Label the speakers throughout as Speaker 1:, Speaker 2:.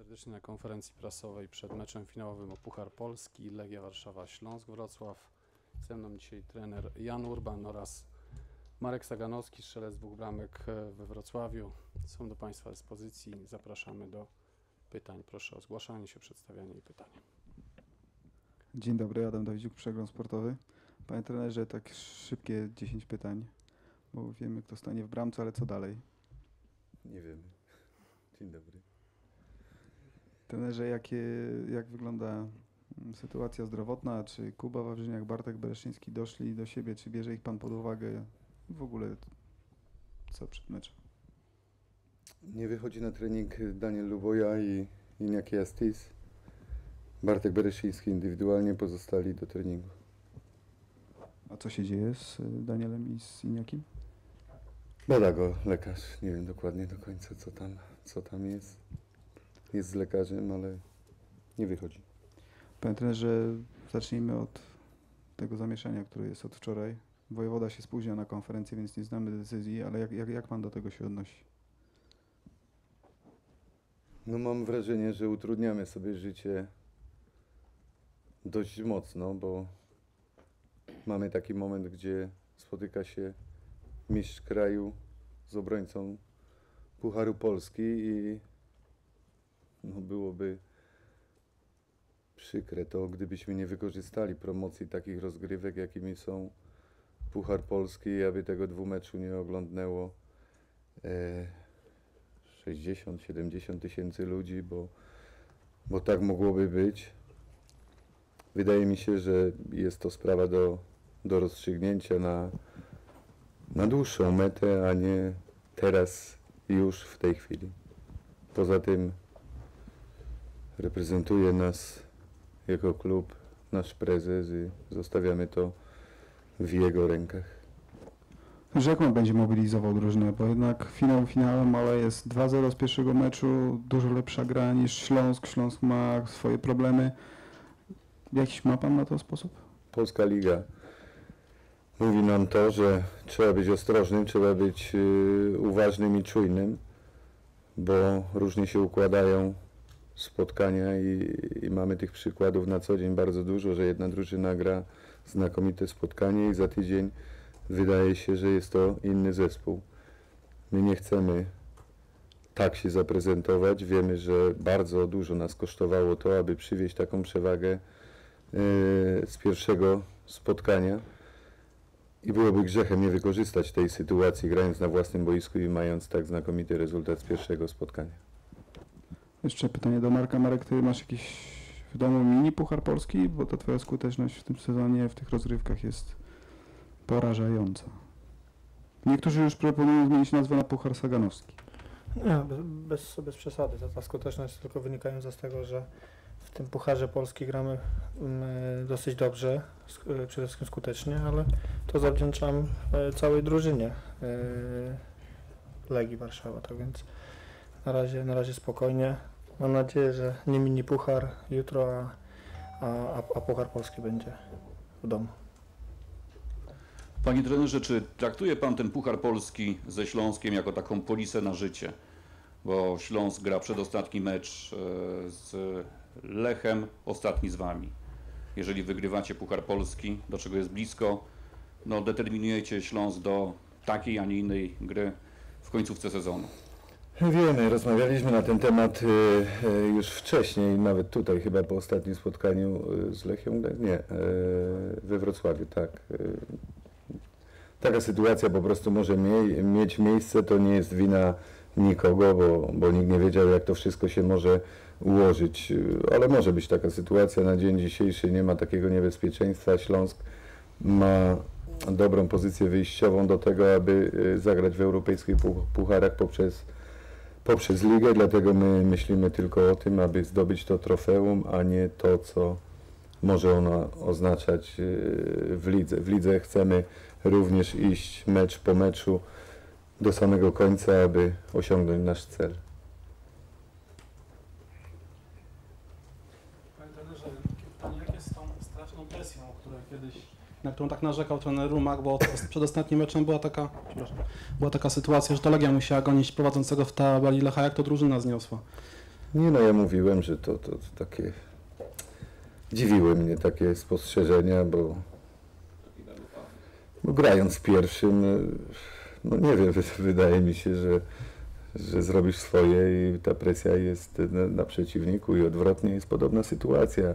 Speaker 1: serdecznie na konferencji prasowej przed meczem finałowym o Puchar Polski Legia Warszawa Śląsk Wrocław. Ze mną dzisiaj trener Jan Urban oraz Marek Saganowski, strzelec dwóch bramek e, we Wrocławiu. Są do Państwa dyspozycji. Zapraszamy do pytań. Proszę o zgłaszanie się, przedstawianie i pytania.
Speaker 2: Dzień dobry, Adam Dawidziuk, Przegląd Sportowy. Panie trenerze, tak szybkie 10 pytań, bo wiemy kto stanie w bramce, ale co dalej?
Speaker 3: Nie wiemy. Dzień dobry.
Speaker 2: Trenerze, jakie, jak wygląda mm, sytuacja zdrowotna? Czy Kuba Wawrzyniak, Bartek Bereszyński doszli do siebie? Czy bierze ich Pan pod uwagę? W ogóle co przed meczem?
Speaker 3: Nie wychodzi na trening Daniel Luboja i Iniaki Astis. Bartek Bereszyński indywidualnie pozostali do treningu.
Speaker 2: A co się dzieje z y, Danielem i z Iniakim?
Speaker 3: Bada go lekarz. Nie wiem dokładnie do końca co tam, co tam jest. Jest z lekarzem, ale nie wychodzi.
Speaker 2: Panie trenerze, zacznijmy od tego zamieszania, które jest od wczoraj. Wojewoda się spóźnia na konferencję, więc nie znamy decyzji, ale jak, jak, jak Pan do tego się odnosi?
Speaker 3: No mam wrażenie, że utrudniamy sobie życie dość mocno, bo mamy taki moment, gdzie spotyka się mistrz kraju z obrońcą Pucharu Polski i no byłoby przykre to, gdybyśmy nie wykorzystali promocji takich rozgrywek, jakimi są Puchar Polski aby tego dwumeczu nie oglądnęło e, 60-70 tysięcy ludzi, bo, bo tak mogłoby być. Wydaje mi się, że jest to sprawa do, do rozstrzygnięcia na, na dłuższą metę, a nie teraz, już w tej chwili. Poza tym reprezentuje nas jako klub nasz prezes i zostawiamy to w jego rękach.
Speaker 2: Pan będzie mobilizował drużynę? Bo jednak finał finałem, ale jest 2-0 z pierwszego meczu, dużo lepsza gra niż Śląsk. Śląsk ma swoje problemy. Jakiś ma pan na to sposób?
Speaker 3: Polska Liga mówi nam to, że trzeba być ostrożnym, trzeba być y, uważnym i czujnym, bo różnie się układają spotkania i, i mamy tych przykładów na co dzień bardzo dużo, że jedna drużyna gra znakomite spotkanie i za tydzień wydaje się, że jest to inny zespół. My nie chcemy tak się zaprezentować. Wiemy, że bardzo dużo nas kosztowało to, aby przywieźć taką przewagę e, z pierwszego spotkania. I byłoby grzechem nie wykorzystać tej sytuacji, grając na własnym boisku i mając tak znakomity rezultat z pierwszego spotkania.
Speaker 2: Jeszcze pytanie do Marka. Marek, ty masz jakiś w domu mini Puchar Polski? Bo ta twoja skuteczność w tym sezonie, w tych rozgrywkach jest porażająca. Niektórzy już proponują zmienić nazwę na Puchar Saganowski.
Speaker 4: Nie, bez, bez, przesady. Ta, ta skuteczność tylko wynikająca z tego, że w tym Pucharze Polski gramy mm, dosyć dobrze, e, przede wszystkim skutecznie, ale to zawdzięczam e, całej drużynie e, Legii Warszawa, tak więc na razie, na razie spokojnie. Mam nadzieję, że nie mini Puchar jutro, a, a, a- Puchar Polski będzie w domu.
Speaker 5: Panie trenerze, czy traktuje Pan ten Puchar Polski ze Śląskiem jako taką polisę na życie? Bo Śląsk gra przedostatni mecz e, z Lechem, ostatni z Wami. Jeżeli wygrywacie Puchar Polski, do czego jest blisko, no determinujecie Śląsk do takiej, a nie innej gry w końcówce sezonu.
Speaker 3: Wiemy, rozmawialiśmy na ten temat y, y, już wcześniej, nawet tutaj chyba po ostatnim spotkaniu y, z Lechią, nie, we Wrocławiu, tak. Taka sytuacja po prostu może mie mieć miejsce, to nie jest wina nikogo, bo, bo nikt nie wiedział jak to wszystko się może ułożyć, ale może być taka sytuacja, na dzień dzisiejszy nie ma takiego niebezpieczeństwa, Śląsk ma dobrą pozycję wyjściową do tego, aby zagrać w europejskich puch- pucharach poprzez poprzez ligę, dlatego my myślimy tylko o tym, aby zdobyć to trofeum, a nie to, co może ono oznaczać yy, w lidze. W lidze chcemy również iść mecz po meczu do samego końca, aby osiągnąć nasz cel.
Speaker 1: Panie trenerze, jak jest z tą straszną presją, o której kiedyś, na którą tak narzekał trener Rumak, bo przed ostatnim meczem była taka, była taka sytuacja, że to Legia musiała gonić prowadzącego w tabeli Lecha, jak to drużyna zniosła.
Speaker 3: Nie no, ja mówiłem, że to, to, to takie... Dziwiły mnie takie spostrzeżenia, bo, bo grając pierwszym, no nie wiem, wy- wydaje mi się, że, że zrobisz swoje i ta presja jest na, na przeciwniku i odwrotnie jest podobna sytuacja.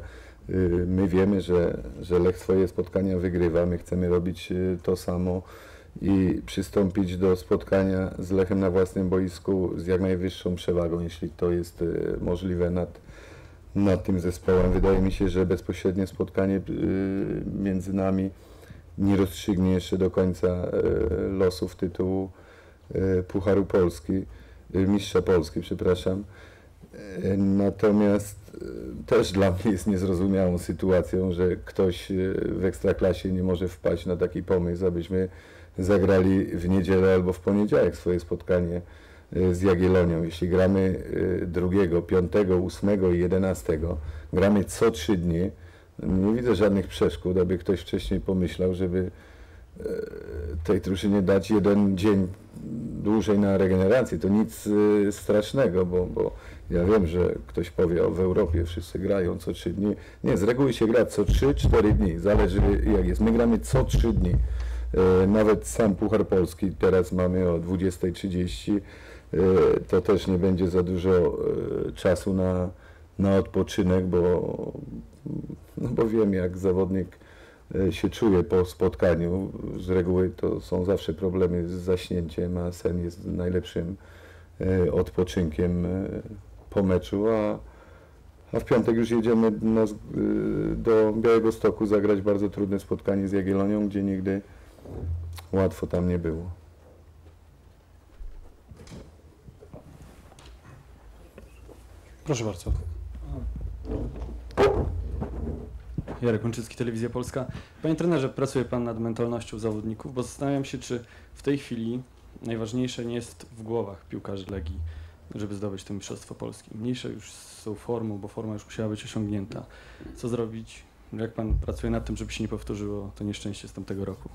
Speaker 3: Y, My wiemy, że, że Lech swoje spotkania wygrywa, my chcemy robić y, to samo i przystąpić do spotkania z Lechem na własnym boisku z jak najwyższą przewagą, jeśli to jest y, możliwe nad, nad tym zespołem. Wydaje mi się, że bezpośrednie spotkanie między nami nie rozstrzygnie jeszcze do końca losów tytułu Pucharu Polski, Mistrza Polski, przepraszam. Natomiast y, też dla mnie jest niezrozumiałą sytuacją, że ktoś y, w Ekstraklasie nie może wpaść na taki pomysł, abyśmy zagrali w niedzielę albo w poniedziałek swoje spotkanie y, z Jagiellonią. Jeśli gramy y, drugiego, piątego, ósmego i jedenastego, gramy co trzy dni, nie widzę żadnych przeszkód, aby ktoś wcześniej pomyślał, żeby tej drużynie dać jeden dzień dłużej na regenerację. To nic y, strasznego, bo, bo ja wiem, że ktoś powie, o w Europie wszyscy grają co trzy dni. Nie, z reguły się gra co 3-4 dni, zależy jak jest. My gramy co 3 dni. E, Nawet sam Puchar Polski teraz mamy o 20.30. E, To też nie będzie za dużo e, czasu na, na odpoczynek, bo, no bo wiem jak zawodnik e, się czuje po spotkaniu. Z reguły to są zawsze problemy z zaśnięciem, a sen jest najlepszym e, odpoczynkiem e, po meczu, a, a w piątek już jedziemy na, do Białego Stoku zagrać bardzo trudne spotkanie z Jagiellonią, gdzie nigdy łatwo tam nie było.
Speaker 1: Proszę bardzo.
Speaker 6: Jarek Łączycki, Telewizja Polska. Panie trenerze, pracuje Pan nad mentalnością zawodników, bo zastanawiam się, czy w tej chwili najważniejsze nie jest w głowach piłkarzy Legii, żeby zdobyć to Mistrzostwo Polski. Mniejsze już są formą, bo forma już musiała być osiągnięta. Co zrobić? Jak Pan pracuje nad tym, żeby się nie powtórzyło to nieszczęście z tamtego roku?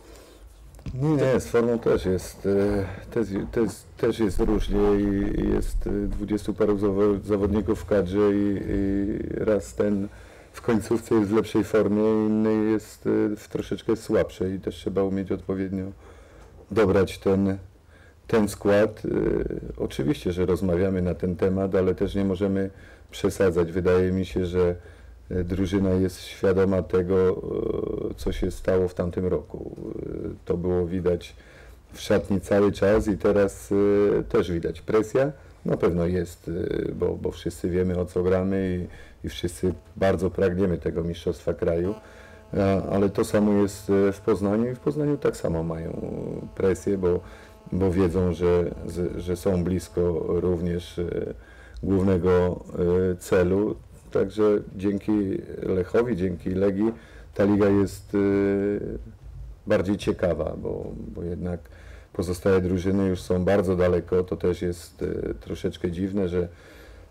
Speaker 3: Nie, nie, z formą też jest, e, też, też, też jest różnie i jest dwudziestu paru zawo- zawodników w kadrze i, i raz ten w końcówce jest w lepszej formie, inny jest e, w troszeczkę słabszej i też trzeba umieć odpowiednio dobrać ten, ten skład. E, Oczywiście, że rozmawiamy na ten temat, ale też nie możemy przesadzać. Wydaje mi się, że e, drużyna jest świadoma tego, co się stało w tamtym roku. To było widać w szatni cały czas i teraz też widać. Presja na pewno jest, e, bo, bo wszyscy wiemy o co gramy i, i wszyscy bardzo pragniemy tego mistrzostwa kraju. Ale to samo jest e, w Poznaniu i w Poznaniu tak samo mają presję, bo, bo wiedzą, że, że- są blisko również e, głównego celu. Także dzięki Lechowi, dzięki Legii ta liga jest bardziej ciekawa, bo, bo jednak pozostałe drużyny już są bardzo daleko. To też jest e, troszeczkę dziwne, że,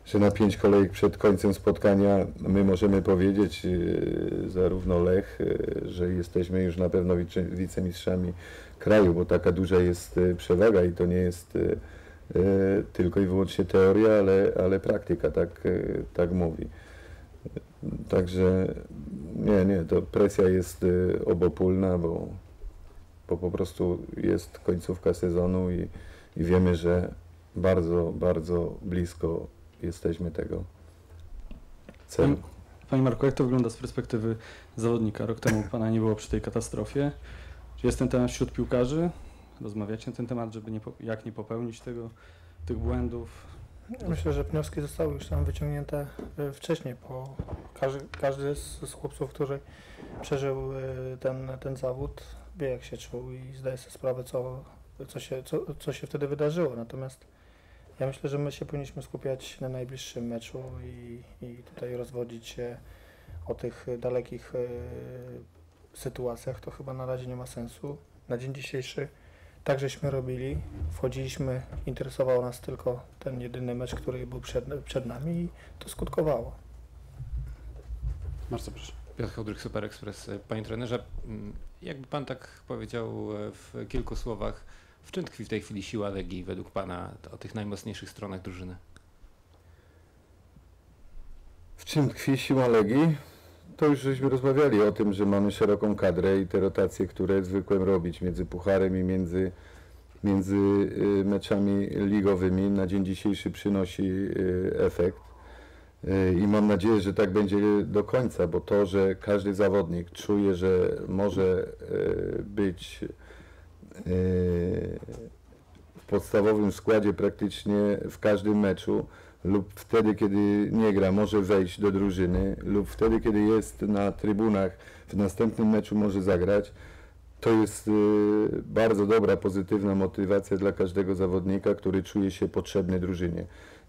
Speaker 3: że na pięć kolejek przed końcem spotkania my możemy powiedzieć, e, zarówno Lech, e, że jesteśmy już na pewno wice- wicemistrzami kraju, bo taka duża jest przewaga i to nie jest tylko i wyłącznie teoria, ale, ale praktyka tak, tak mówi. Także nie, nie, to presja jest obopólna, bo, bo po prostu jest końcówka sezonu i, i wiemy, że bardzo, bardzo blisko jesteśmy tego celu.
Speaker 6: Panie Marku, jak to wygląda z perspektywy zawodnika? Rok temu Pana nie było przy tej katastrofie. Czy jest ten temat wśród piłkarzy? Rozmawiacie na ten temat, żeby nie, jak nie popełnić tego, tych błędów?
Speaker 4: Myślę, że wnioski zostały już tam wyciągnięte e, wcześniej, bo każdy, każdy z, z chłopców, który przeżył e, ten, ten zawód, wie jak się czuł i zdaje sobie sprawę, co, co, się, co, co się wtedy wydarzyło. Natomiast ja myślę, że my się powinniśmy skupiać na najbliższym meczu i, i tutaj rozwodzić się o tych dalekich e, sytuacjach. To chyba na razie nie ma sensu. Na dzień dzisiejszy tak żeśmy robili, wchodziliśmy, interesował nas tylko ten jedyny mecz, który był przed, przed nami i to skutkowało.
Speaker 1: Bardzo proszę.
Speaker 7: Piotr Chodrych, Super Express. Panie trenerze, mm, jakby pan tak powiedział e, w kilku słowach, w czym tkwi w tej chwili siła Legii według pana o tych najmocniejszych stronach drużyny?
Speaker 3: czym tkwi siła Legii? To już żeśmy rozmawiali o tym, że mamy szeroką kadrę i te rotacje, które zwykłem robić między pucharem i między, między y, meczami ligowymi na dzień dzisiejszy przynosi y, efekt. I mam nadzieję, że tak będzie do końca, bo to, że każdy zawodnik czuje, że może y, być y, w podstawowym składzie praktycznie w każdym meczu lub wtedy, kiedy nie gra, może wejść do drużyny lub wtedy, kiedy jest na trybunach, w następnym meczu może zagrać, to jest y, bardzo dobra, pozytywna motywacja dla każdego zawodnika, który czuje się potrzebny drużynie.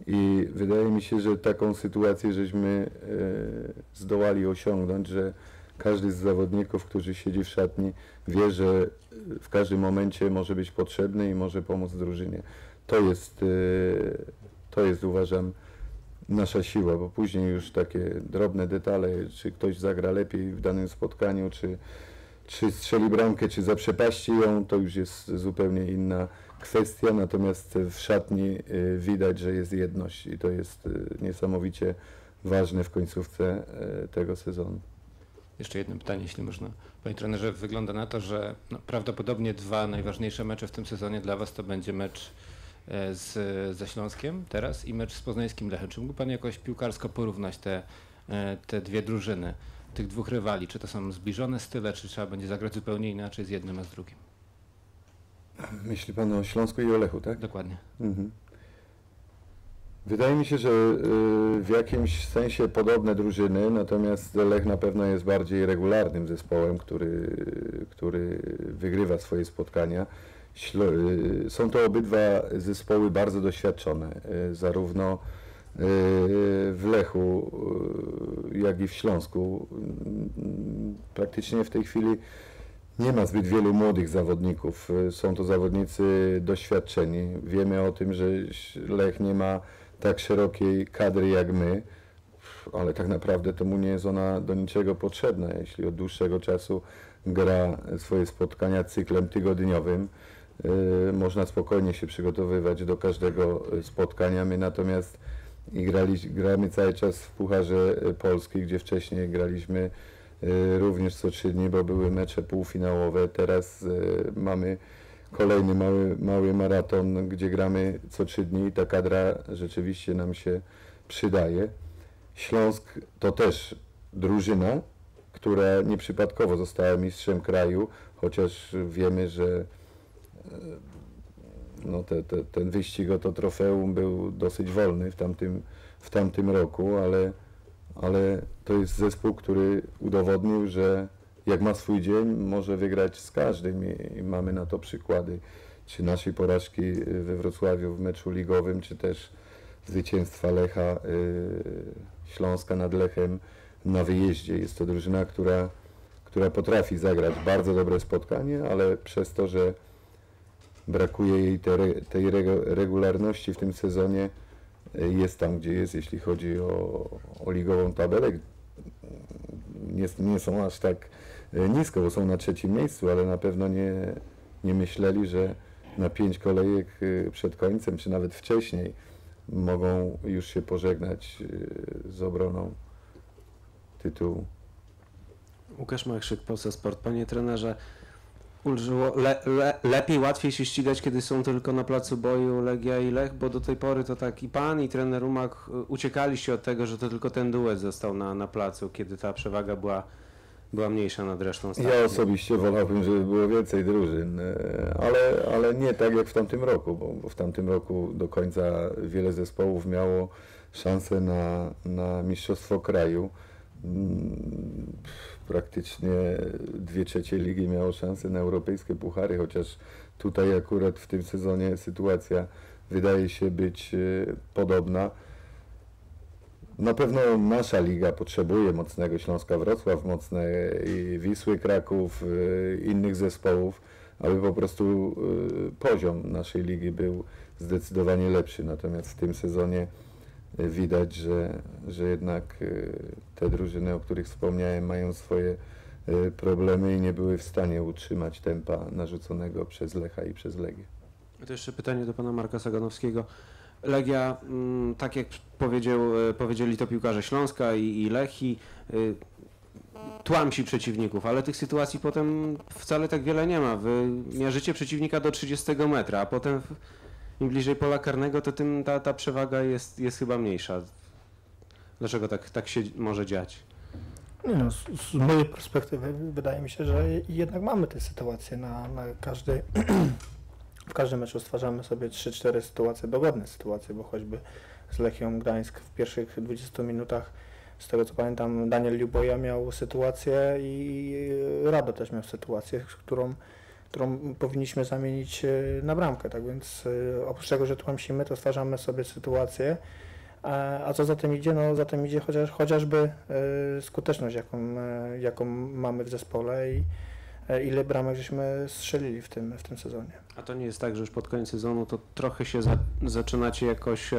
Speaker 3: I wydaje mi się, że taką sytuację żeśmy y, zdołali osiągnąć, że każdy z zawodników, który siedzi w szatni, wie, że w każdym momencie może być potrzebny i może pomóc drużynie. To jest, y, to jest uważam nasza siła, bo później już takie drobne detale, czy ktoś zagra lepiej w danym spotkaniu, czy, czy strzeli bramkę, czy zaprzepaści ją, to już jest zupełnie inna kwestia, natomiast w szatni y, widać, że jest jedność i to jest y, niesamowicie ważne w końcówce y, tego sezonu.
Speaker 7: Jeszcze jedno pytanie, jeśli można. Panie trenerze, wygląda na to, że no, prawdopodobnie dwa najważniejsze mecze w tym sezonie dla Was to będzie mecz e, z, ze Śląskiem teraz i mecz z poznańskim Lechem. Czy mógł Pan jakoś piłkarsko porównać te, e, te dwie drużyny, tych dwóch rywali? Czy to są zbliżone style, czy trzeba będzie zagrać zupełnie inaczej z jednym, a z drugim?
Speaker 3: Myśli Pan o Śląsku i o Lechu, tak?
Speaker 7: Dokładnie.
Speaker 3: Mhm. Wydaje mi się, że y, w jakimś sensie podobne drużyny, natomiast Lech na pewno jest bardziej regularnym zespołem, który, który wygrywa swoje spotkania. Y, Są to obydwa zespoły bardzo doświadczone, y, zarówno w Lechu, jak i w Śląsku. Praktycznie w tej chwili nie ma zbyt wielu młodych zawodników. Y, Są to zawodnicy doświadczeni. Wiemy o tym, że Lech nie ma tak szerokiej kadry jak my, ale tak naprawdę to mu nie jest ona do niczego potrzebna. Jeśli od dłuższego czasu gra swoje spotkania cyklem tygodniowym, y, można spokojnie się przygotowywać do każdego spotkania. My natomiast grali, gramy cały czas w Pucharze Polski, gdzie wcześniej graliśmy również co trzy dni, bo były mecze półfinałowe. Teraz y, mamy kolejny mały, mały maraton, gdzie gramy co trzy dni i ta kadra rzeczywiście nam się przydaje. Śląsk to też drużyna, która nieprzypadkowo została mistrzem kraju, chociaż wiemy, że e, no te, te, ten wyścig o to trofeum był dosyć wolny w tamtym, w tamtym roku, ale, ale to jest zespół, który udowodnił, że jak ma swój dzień, może wygrać z każdym i, mamy na to przykłady, czy naszej porażki y, we Wrocławiu w meczu ligowym, czy też zwycięstwa Lecha y, Śląska nad Lechem na wyjeździe. Jest to drużyna, która, która potrafi zagrać bardzo dobre spotkanie, ale przez to, że brakuje jej tej regularności w tym sezonie, jest tam, gdzie jest, jeśli chodzi o, o ligową tabelę. Nie, nie są aż tak y, nisko, bo są na trzecim miejscu, ale na pewno nie, nie myśleli, że na pięć kolejek y, przed końcem, czy nawet wcześniej, mogą już się pożegnać y, z obroną tytułu.
Speaker 8: Łukasz Makrzyk, Polsat Sport. Panie trenerze, ulżyło, le, le, lepiej, łatwiej się ścigać, kiedy są tylko na placu boju Legia i Lech, bo do tej pory to tak i pan i trener Umak y, uciekaliście od tego, że to tylko ten duet został na, na placu, kiedy ta przewaga była, była mniejsza nad resztą stawki.
Speaker 3: Ja osobiście wolałbym, żeby było więcej drużyn, e, ale, ale nie tak jak w tamtym roku, bo, bo w tamtym roku do końca wiele zespołów miało szansę na, na mistrzostwo kraju. Mm, Praktycznie dwie trzecie ligi miało szansę na europejskie puchary, chociaż tutaj akurat w tym sezonie sytuacja wydaje się być e, podobna. Na pewno nasza liga potrzebuje mocnego Śląska Wrocław, mocnej Wisły Kraków, y, innych zespołów, aby po prostu poziom naszej ligi był zdecydowanie lepszy. Natomiast w tym sezonie widać, że, że jednak y, te drużyny, o których wspomniałem, mają swoje y, problemy i nie były w stanie utrzymać tempa narzuconego przez Lecha i przez Legię.
Speaker 8: To jeszcze pytanie do pana Marka Saganowskiego. Legia, mm, tak jak powiedział, e, powiedzieli to piłkarze Śląska i, i Lechi, tłamsi przeciwników, ale tych sytuacji potem wcale tak wiele nie ma. Wy mierzycie przeciwnika do 30 metra, a potem im bliżej pola karnego, to tym ta, ta przewaga jest, jest chyba mniejsza. Dlaczego tak, tak się może dziać?
Speaker 4: No, z, z mojej perspektywy wydaje mi się, że jednak mamy te sytuacje na, na w każdym meczu stwarzamy sobie 3-4 sytuacje, dogodne sytuacje, bo choćby z Lechią Gdańsk w pierwszych 20 minutach, z tego co pamiętam, Daniel Liuboja miał sytuację i Rado też miał sytuację, którą, którą powinniśmy zamienić e, na bramkę, tak więc e, oprócz tego, że tłamsimy, to stwarzamy sobie sytuację, a, co za tym idzie? No za tym idzie chociaż, chociażby e, skuteczność, jaką, jaką mamy w zespole i ile bramek żeśmy strzelili w tym, w tym sezonie.
Speaker 8: A to nie jest tak, że już pod koniec sezonu to trochę się za, zaczynacie jakoś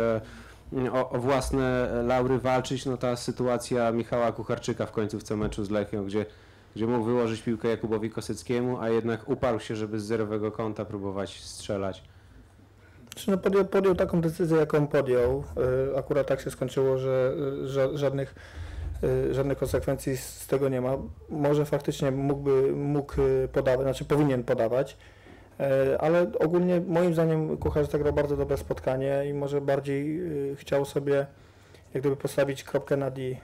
Speaker 8: o, o własne laury walczyć. No ta sytuacja Michała Kucharczyka w końcówce meczu z Lechią, gdzie, gdzie mógł wyłożyć piłkę Jakubowi Kosyckiemu, a jednak uparł się, żeby z zerowego kąta próbować strzelać.
Speaker 4: Znaczy, no podjął, podjął taką decyzję, jaką podjął. E, Akurat tak się skończyło, że ża- żadnych, e, żadnych konsekwencji z tego nie ma. Może faktycznie mógłby, mógł podawać, znaczy powinien podawać, ale ogólnie moim zdaniem Kucharz zagrał bardzo dobre spotkanie i może bardziej chciał sobie jak gdyby postawić kropkę na D e,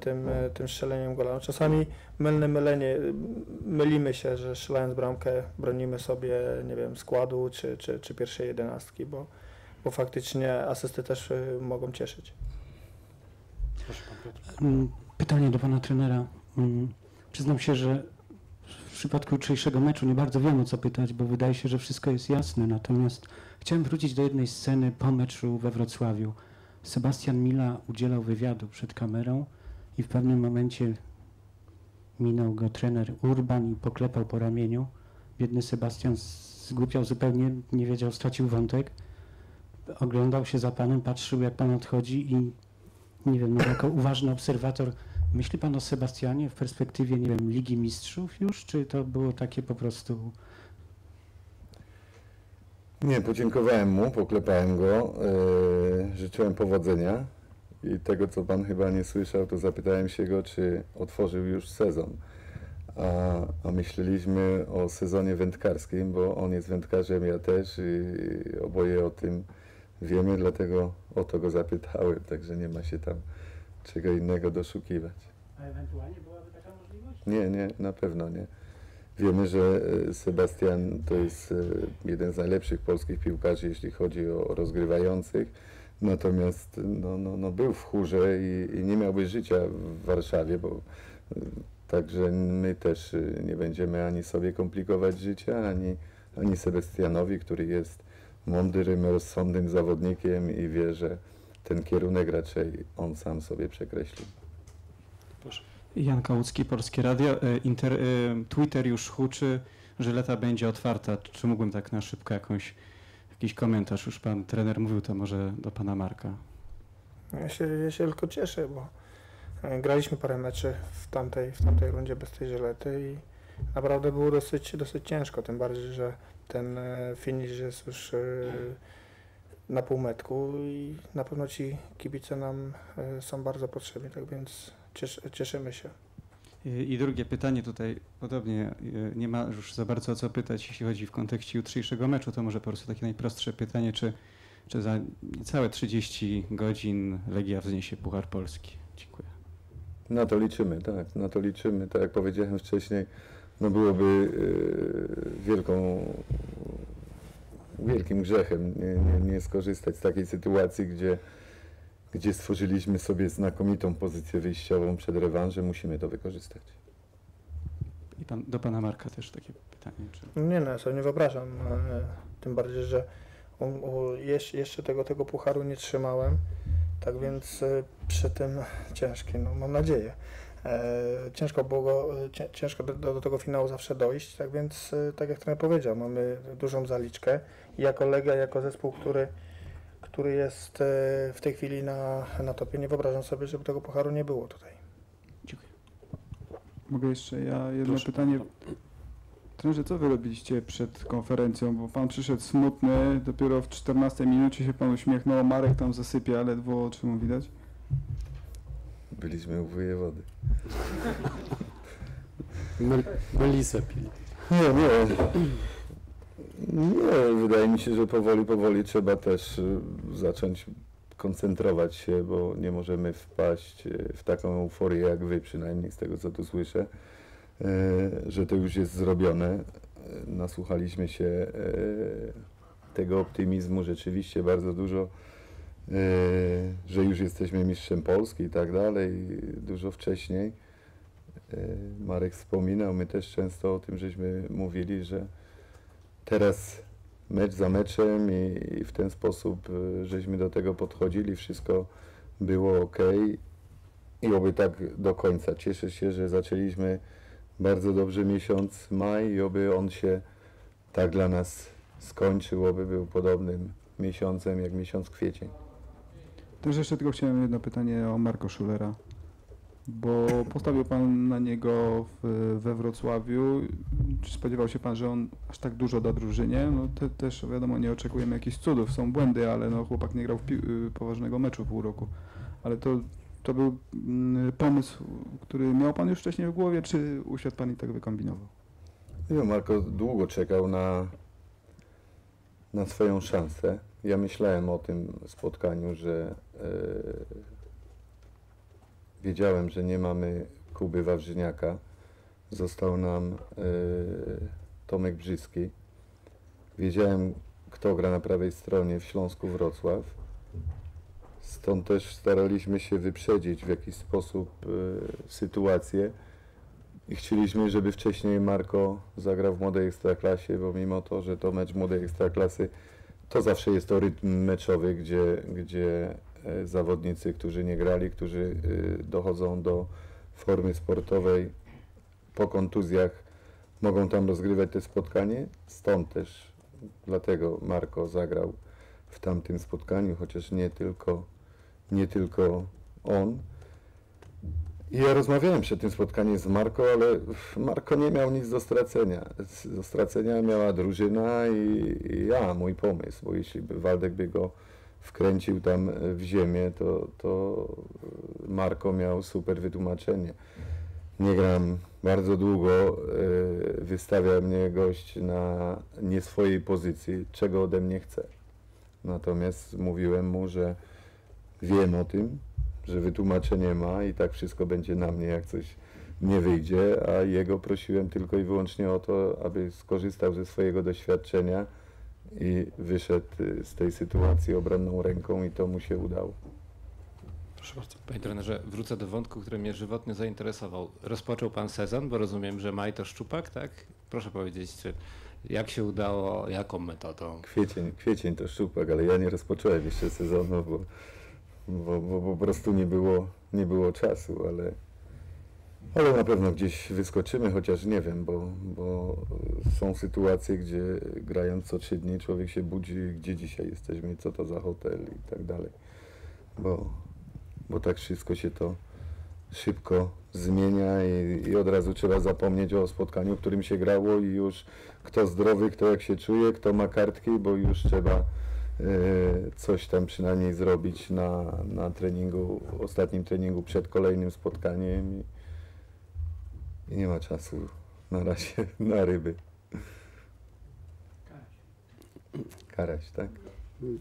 Speaker 4: tym, e, tym strzeleniem gola. No, czasami mylne mylenie, mylimy się, że strzelając bramkę bronimy sobie, nie wiem, składu czy, czy, czy pierwszej jedenastki, bo, bo faktycznie asysty też y, mogą cieszyć.
Speaker 1: Proszę pan Piotr.
Speaker 9: Mm, Pytanie do pana trenera. Mm, Przyznam się, że w przypadku jutrzejszego meczu nie bardzo wiem o co pytać, bo wydaje się, że wszystko jest jasne. Natomiast chciałem wrócić do jednej sceny po meczu we Wrocławiu. Sebastian Mila udzielał wywiadu przed kamerą i w pewnym momencie minął go trener Urban i poklepał po ramieniu. Biedny Sebastian zgłupiał zupełnie, nie wiedział, stracił wątek. Oglądał się za panem, patrzył jak pan odchodzi i nie wiem, no jako uważny obserwator, myśli pan o Sebastianie w perspektywie, nie wiem, Ligi Mistrzów już, czy to było takie po prostu...
Speaker 3: Nie, podziękowałem mu, poklepałem go, e, życzyłem powodzenia i tego, co pan chyba nie słyszał, to zapytałem się go, czy otworzył już sezon. A, a myśleliśmy o sezonie wędkarskim, bo on jest wędkarzem, ja też i oboje o tym wiemy, dlatego o to go zapytałem, także nie ma się tam czego innego doszukiwać.
Speaker 9: A ewentualnie byłaby taka możliwość?
Speaker 3: Nie, nie, na pewno nie. Wiemy, że e, Sebastian to jest e, jeden z najlepszych polskich piłkarzy, jeśli chodzi o rozgrywających. Natomiast no, no, no był w chórze i, i nie miałby życia w Warszawie, bo e, także my też nie będziemy ani sobie komplikować życia, ani, ani Sebastianowi, który jest mądrym, rozsądnym zawodnikiem i wie, że ten kierunek raczej on sam sobie przekreślił.
Speaker 2: Jan Kałucki, Polskie Radio. E, Inter, e, Twitter już huczy, że leta będzie otwarta. Czy mógłbym tak na szybko jakąś, jakiś komentarz? Już pan trener mówił, to może do pana Marka.
Speaker 4: Ja się, ja się tylko cieszę, bo e, graliśmy parę meczy w tamtej, w tamtej rundzie bez tej żelety i naprawdę było dosyć, dosyć ciężko, tym bardziej, że ten finish jest już na półmetku i na pewno ci kibice nam są bardzo potrzebni, tak więc cies, cieszymy się.
Speaker 2: I, drugie pytanie tutaj podobnie, e, nie ma już za bardzo o co pytać, jeśli chodzi w kontekście jutrzejszego meczu, to może po prostu takie najprostsze pytanie, czy, czy za niecałe 30 godzin Legia wzniesie Puchar Polski? Dziękuję.
Speaker 3: Na to liczymy, tak, na to liczymy. Tak jak powiedziałem wcześniej, no byłoby e, wielką, wielkim grzechem nie, nie, nie skorzystać z takiej sytuacji, gdzie, gdzie stworzyliśmy sobie znakomitą pozycję wyjściową przed rewanżem. Musimy to wykorzystać.
Speaker 2: I pan, do pana Marka też takie pytanie. Czy...
Speaker 4: Nie no, ja sobie nie wyobrażam, e, tym bardziej, że jeszcze tego, tego pucharu nie trzymałem, tak więc e, przy tym ciężkie, no mam nadzieję. E, ciężko było go, e, cię, ciężko do, do, tego finału zawsze dojść, tak więc tak jak trener powiedział, mamy dużą zaliczkę i jako Legia, jako zespół, który, który jest e, w tej chwili na, na topie, nie wyobrażam sobie, żeby tego pucharu nie było tutaj.
Speaker 2: Dziękuję.
Speaker 10: Mogę jeszcze ja jedno
Speaker 1: Proszę.
Speaker 10: pytanie.
Speaker 2: Trenerze, co wy robiliście przed konferencją? Bo pan przyszedł smutny, dopiero w 14 minucie się pan uśmiechnął, Marek tam zasypia, ledwo oczy mu widać.
Speaker 3: Byliśmy u wojewody.
Speaker 1: Mel- Melisę pili.
Speaker 3: Nie, nie. Nie, wydaje mi się, że powoli, powoli trzeba też y, zacząć koncentrować się, bo nie możemy wpaść y, w taką euforię jak wy, przynajmniej z tego co tu słyszę, y, że to już jest zrobione. Nasłuchaliśmy się tego optymizmu rzeczywiście bardzo dużo, że już jesteśmy mistrzem Polski i tak dalej, dużo wcześniej. Marek wspominał, my też często o tym żeśmy mówili, że teraz mecz za meczem i, i w ten sposób y, żeśmy do tego podchodzili, wszystko było ok i oby tak do końca. Cieszę się, że zaczęliśmy bardzo dobrze miesiąc maj i oby on się tak dla nas skończył, oby był podobnym miesiącem jak miesiąc kwiecień.
Speaker 2: Też jeszcze tylko chciałem jedno pytanie o Marko Schulera, bo postawił pan na niego w, we Wrocławiu. Czy spodziewał się pan, że on aż tak dużo da drużynie? No te, też wiadomo, nie oczekujemy jakichś cudów, są błędy, ale no chłopak nie grał y, poważnego meczu pół roku. Ale to, to był mm, pomysł, który miał pan już wcześniej w głowie, czy usiadł pan i tak wykombinował?
Speaker 3: Nie, Marko długo czekał na, na swoją szansę. Ja myślałem o tym spotkaniu, że e, wiedziałem, że nie mamy Kuby Wawrzyniaka. Został nam e, Tomek Brzyski. Wiedziałem, kto gra na prawej stronie w Śląsku Wrocław. Stąd też staraliśmy się wyprzedzić w jakiś sposób e, sytuację. I chcieliśmy, żeby wcześniej Marko zagrał w młodej ekstraklasie, bo mimo to, że to mecz młodej ekstraklasy, to zawsze jest to rytm meczowy, gdzie, gdzie zawodnicy, którzy nie grali, którzy e, dochodzą do formy sportowej po kontuzjach, mogą tam rozgrywać te spotkanie. Stąd też dlatego Marko zagrał w tamtym spotkaniu, chociaż nie tylko, nie tylko on. I ja rozmawiałem przed tym spotkaniem z Marko, ale Marko nie miał nic do stracenia. Do stracenia miała drużyna i, i ja, mój pomysł, bo jeśli by Waldek by go wkręcił tam w ziemię, to, to Marko miał super wytłumaczenie. Nie gram bardzo długo, e, wystawia mnie gość na nie swojej pozycji, czego ode mnie chce. Natomiast mówiłem mu, że wiem o tym, że wytłumaczenie ma i tak wszystko będzie na mnie, jak coś nie wyjdzie, a jego prosiłem tylko i wyłącznie o to, aby skorzystał ze swojego doświadczenia i wyszedł y, z tej sytuacji obronną ręką i to mu się udało.
Speaker 1: Proszę bardzo.
Speaker 7: Panie trenerze, wrócę do wątku, który mnie żywotnie zainteresował. Rozpoczął pan sezon, bo rozumiem, że maj to szczupak, tak? Proszę powiedzieć, czy jak się udało, jaką metodą?
Speaker 3: Kwiecień, kwiecień to szczupak, ale ja nie rozpocząłem jeszcze sezonu, bo, bo, bo po prostu nie było, nie było czasu, ale, ale na pewno gdzieś wyskoczymy, chociaż nie wiem, bo, bo są sytuacje, gdzie grając co trzy dni człowiek się budzi, gdzie dzisiaj jesteśmy, co to za hotel i tak dalej, bo, bo tak wszystko się to szybko zmienia i, i od razu trzeba zapomnieć o spotkaniu, w którym się grało i już kto zdrowy, kto jak się czuje, kto ma kartki, bo już trzeba e, coś tam przynajmniej zrobić na, na treningu, ostatnim treningu przed kolejnym spotkaniem i, nie ma czasu na razie na ryby. Karaś, tak?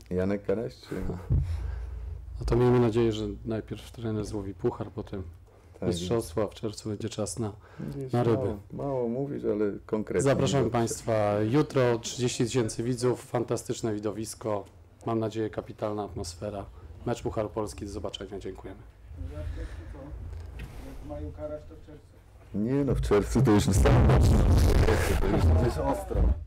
Speaker 3: Janek Karaś, czy...
Speaker 1: No to miejmy nadzieję, że najpierw trener złowi puchar, potem
Speaker 3: Tak,
Speaker 1: mistrzostwo, a w czerwcu będzie czas na... na ryby.
Speaker 3: Mało, mało mówisz, ale konkretnie.
Speaker 1: Zapraszamy
Speaker 3: Dobrze.
Speaker 1: Państwa jutro, 30 tysięcy widzów, fantastyczne widowisko, mam nadzieję kapitalna atmosfera. Mecz Puchar Polski, do zobaczenia, dziękujemy.
Speaker 3: Nie no, w czerwcu to już następny. To już jest ostro.